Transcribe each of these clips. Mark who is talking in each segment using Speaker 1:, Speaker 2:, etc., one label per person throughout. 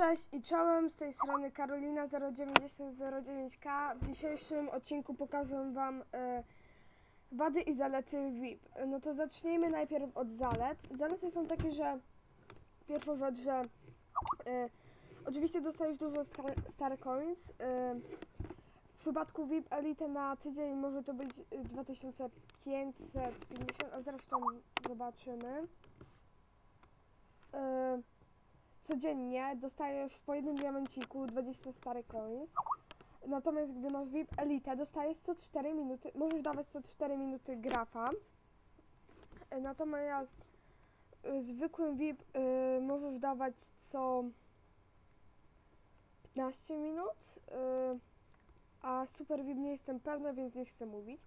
Speaker 1: Cześć i czołem, z tej strony Karolina 09009K. W dzisiejszym odcinku pokażę Wam e, wady i zalety VIP. No to zacznijmy najpierw od zalet. Zalety są takie, że pierwsza rzecz, że e, oczywiście dostajesz dużo star, coins. E, w przypadku VIP Elite na tydzień może to być e, 2550, a zresztą zobaczymy. Codziennie dostajesz po jednym diamenciku 20 stary coins. Natomiast gdy masz VIP Elite, dostajesz co 4 minuty, możesz dawać co 4 minuty grafa. Natomiast y, zwykłym VIP y, możesz dawać co 15 minut, y, a super VIP nie jestem pewna, więc nie chcę mówić.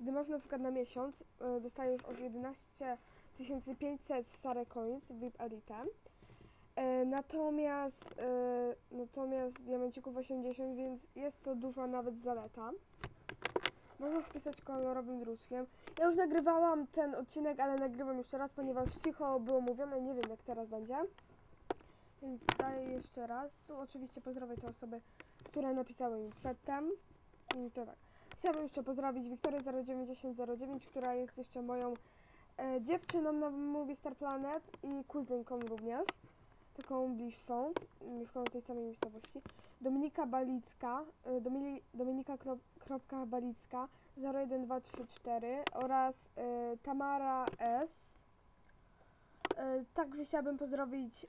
Speaker 1: Gdy masz na przykład na miesiąc, y, dostajesz aż 11 500 stare coins VIP Elite. E, Natomiast, e, natomiast diamencików 80, więc jest to duża nawet zaleta. Możesz pisać kolorowym druczkiem. Ja już nagrywałam ten odcinek, ale nagrywam jeszcze raz, ponieważ cicho było mówione, nie wiem jak teraz będzie. Więc daję jeszcze raz. Tu oczywiście pozdrowię te osoby, które napisały mi przedtem. I to tak. Chciałabym jeszcze pozdrowić Wiktorię 09009, która jest jeszcze moją e, dziewczyną na Movie Star Planet i kuzynką również taką bliższą, mieszkam w tej samej miejscowości. Dominika Balicka, y, Domini, Dominika krop- kropka Balicka 01234 oraz y, Tamara S. Y, także chciałabym pozdrowić y,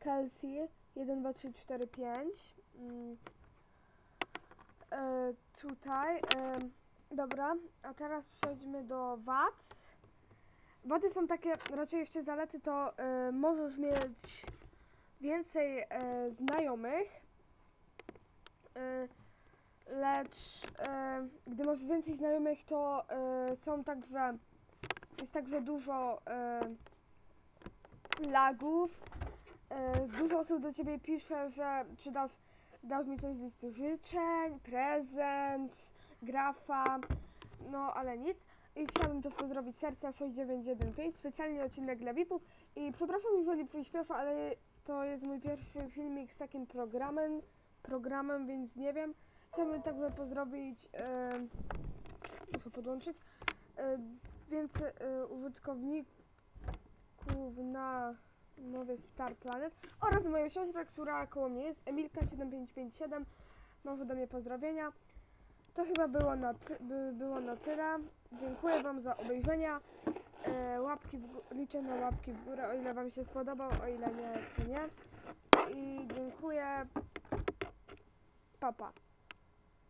Speaker 1: Kelsey 12345. Mm. Y, tutaj. Y, dobra, a teraz przejdźmy do wad. Wady są takie, raczej jeszcze zalety to y, możesz mieć więcej y, znajomych, y, lecz y, gdy masz więcej znajomych, to y, są także, jest także dużo y, lagów. Y, dużo osób do ciebie pisze, że czy dasz, dasz mi coś z listy życzeń, prezent, grafa, no ale nic. I chciałabym też pozdrowić serca 6915, specjalnie odcinek dla VIP-ów. I przepraszam, jeżeli przyspieszę, ale to jest mój pierwszy filmik z takim programem, programem, więc nie wiem. Chciałbym także pozdrowić, e, muszę podłączyć, e, więcej e, użytkowników na mowie Star Planet oraz moją siostrę, która koło mnie jest, Emilka7557, może do mnie pozdrowienia. To chyba było na, by, było na tyle. Dziękuję Wam za obejrzenia. E, łapki liczę na łapki w górę, o ile Wam się spodobał, o ile nie, nie. I dziękuję. Papa.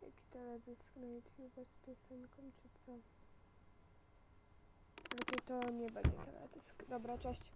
Speaker 1: Jaki teledysk na YouTube z piosenką, czy co? To nie będzie teledysk. Dobra, cześć.